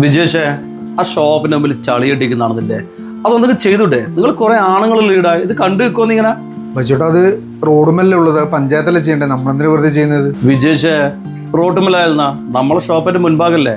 വിജേഷേ ആ ഷോപ്പിന്റെ മുമ്പിൽ ചളി ഇട്ടിരിക്കുന്നതാണെന്നില്ലേ അതൊന്നൊക്കെ ചെയ്തൂടെ നിങ്ങൾ കുറെ ആണുങ്ങൾ ലീഡാ ഇത് കണ്ടു വെക്കുമെന്ന് ഇങ്ങനെ? ബജുട്ടാ അത് റോഡുമല്ലേ ഉള്ളത്? പഞ്ചായത്തല്ലേ ചെയ്യണ്ടേ നമ്മളെന്തിനു വെറുതെ ചെയ്യുന്നത്? വിജേഷേ റോട്ടുമല്ലായിരുന്ന നമ്മളെ ഷോപ്പിന്റെ മുൻഭാഗല്ലേ?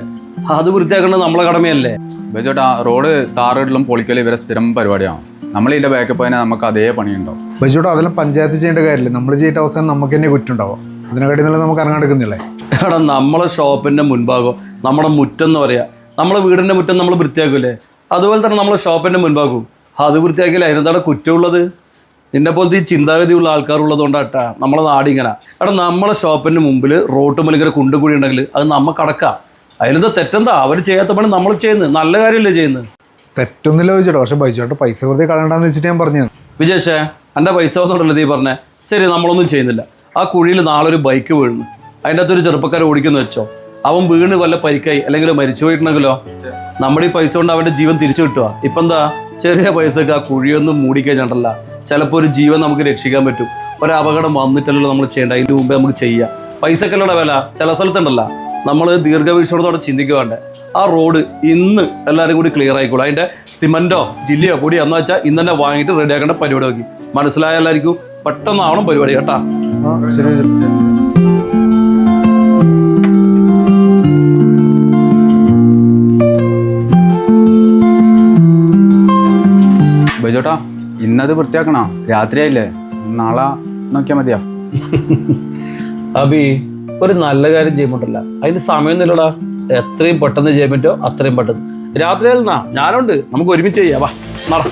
അത് വൃത്തിയാക്കേണ്ടത് നമ്മളെ കടമയല്ലേ? ബേച്ചോട്ടാ റോഡ് താറിടലും പൊളിക്കലും ഇവരെ സ്ഥിരം പരിപാടിയാണ്. നമ്മൾ ഇതിന്റെ ബാക്കപ്പ് തന്നെ നമുക്ക് അതേ പണിയുണ്ടാവും. ബൈച്ചോട്ടാ അതെല്ലാം പഞ്ചായത്ത് ചെയ്യേണ്ട കാര്യമില്ല? നമ്മൾ ചെയ്യേണ്ട അവസാനം നമുക്ക് തന്നെ കുറ്റുണ്ടാവും. അതിനെക്കാട്ടി നല്ല നമുക്ക് ഇറങ്ങാടുക്കുന്നില്ലേ എടാ നമ്മളെ ഷോപ്പിന്റെ മുൻഭാഗം നമ്മുടെ മുറ്റം എന്ന് പറയാ നമ്മളെ വീടിന്റെ മുറ്റം നമ്മൾ വൃത്തിയാക്കൂലേ? അതുപോലെ തന്നെ നമ്മൾ ഷോപ്പിന്റെ മുൻപാക്കും അത് വൃത്തിയാക്കിയാൽ അതിനെന്താണ് കുറ്റമുള്ളത്? നിന്നെ പോലത്തെ ഈ ചിന്താഗതിയുള്ള ആൾക്കാരുള്ളത് കൊണ്ടാട്ടാ നമ്മളെ നാടിങ്ങനെ എടാ നമ്മളെ ഷോപ്പിന്റെ മുമ്പിൽ റോട്ട് മലിങ്ങനെ കുണ്ടുകൂടി ഉണ്ടെങ്കിൽ അത് നമുക്ക് കടക്കാം. അതിലെന്താ തെറ്റെന്താ? അവർ ചെയ്യാത്ത പണി നമ്മൾ ചെയ്യുന്നത്. നല്ല കാര്യമല്ലേ ചെയ്യുന്നത്. തെറ്റൊന്നുമില്ല ചോദിച്ചോ പക്ഷെ ബൈച്ചോട്ട് പൈസ വെറുതെ കളയണ്ടെന്ന് വെച്ചിട്ട് ഞാൻ പറഞ്ഞു വിജേഷേ എന്റെ പൈസ ഒന്നുണ്ടല്ലോ നീ പറഞ്ഞേ? ശരി നമ്മളൊന്നും ചെയ്യുന്നില്ല. ആ കുഴിയിൽ നാളെ ഒരു ബൈക്ക് വീഴുന്നു. അതിന്റെ അകത്തൊരു ചെറുപ്പക്കാരെ ഓടിക്കുന്നു വെച്ചോ. അവൻ വീണ് വല്ല പരിക്കായി അല്ലെങ്കിൽ മരിച്ചു പോയിട്ടുണ്ടെങ്കിലോ? നമ്മുടെ ഈ പൈസ കൊണ്ട് അവന്റെ ജീവൻ തിരിച്ചു കിട്ടുക ഇപ്പം എന്താ? ചെറിയ പൈസക്ക് ആ കുഴിയൊന്നും മൂടിക്കഴിഞ്ഞിട്ടല്ല ചിലപ്പോൾ ഒരു ജീവൻ നമുക്ക് രക്ഷിക്കാൻ പറ്റും. ഒരു അപകടം വന്നിട്ടല്ലോ നമ്മൾ ചെയ്യേണ്ട അതിന് മുമ്പേ നമുക്ക് ചെയ്യാം. പൈസക്കല്ലോടെ വില ചില സ്ഥലത്തുണ്ടല്ല. നമ്മൾ ദീർഘവീക്ഷണത്തോടെ ചിന്തിക്കുവാണ്ട് ആ റോഡ് ഇന്ന് എല്ലാവരും കൂടി ക്ലിയർ ആയിക്കോളും. അതിന്റെ സിമന്റോ ജില്ലയോ കൂടി എന്ന് വെച്ചാൽ ഇന്ന് തന്നെ വാങ്ങിയിട്ട് റെഡി ആക്കേണ്ട പരിപാടി നോക്കി. മനസ്സിലായ എല്ലാവർക്കും പെട്ടെന്നാവണം പരിപാടി കേട്ടാ. ബേച്ചോട്ടാ ഇന്നത് വൃത്തിയാക്കണോ? രാത്രിയായില്ലേ? നാളെ നോക്കിയാ മതിയോ? അബി ഒരു നല്ല കാര്യം ചെയ്യുമ്പോണ്ടല്ല അതിന് സമയമൊന്നുമില്ലടാ എത്രയും പെട്ടെന്ന് ചെയ്യാൻ പറ്റുമോ അത്രയും പെട്ടെന്ന്. രാത്രിയായിരുന്നാ ഞാനുണ്ട്. നമുക്ക് ഒരുമിച്ച് ചെയ്യാം. വാ നട.